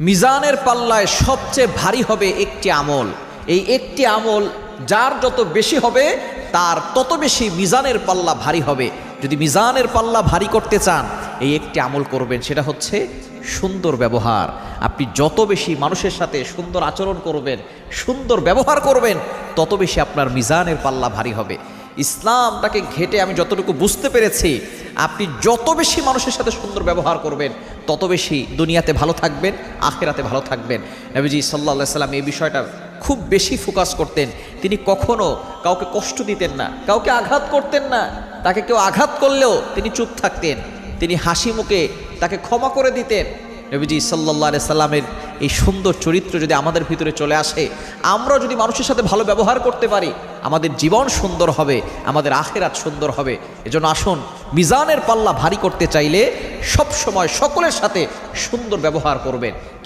মিজানের পাল্লায় সবচেয়ে ভারী হবে একটি আমল। এই একটি আমল যার যত বেশি হবে, তার তত বেশি মিজানের পাল্লা ভারী হবে। যদি মিজানের পাল্লা ভারী করতে চান, এই একটি আমল করবেন, সেটা হচ্ছে সুন্দর ব্যবহার। আপনি যত বেশি মানুষের সাথে সুন্দর আচরণ করবেন, সুন্দর ব্যবহার করবেন, তত বেশি আপনার মিজানের পাল্লা ভারী হবে। ইসলামটাকে ঘেটে আমি যতটুকু বুঝতে পেরেছি, আপনি যত বেশি মানুষের সাথে সুন্দর ব্যবহার করবেন, তত বেশি দুনিয়াতে ভালো থাকবেন, আখেরাতে ভালো থাকবেন। নবীজি সাল্লা সাল্লাম এই বিষয়টা খুব বেশি ফোকাস করতেন। তিনি কখনো কাউকে কষ্ট দিতেন না, কাউকে আঘাত করতেন না। তাকে কেউ আঘাত করলেও তিনি চুপ থাকতেন। তিনি হাসি মুখে তাকে ক্ষমা করে দিতেন। নবীজি সাল্লাহ সাল্লামের এই সুন্দর চরিত্র যদি আমাদের ভিতরে চলে আসে, আমরা যদি মানুষের সাথে ভালো ব্যবহার করতে পারি, আমাদের জীবন সুন্দর হবে, আমাদের আখেরাত সুন্দর হবে। এজন্য আসুন, মিজানের পাল্লা ভারী করতে চাইলে সব সময় সকলের সাথে সুন্দর ব্যবহার করবেন। কেউ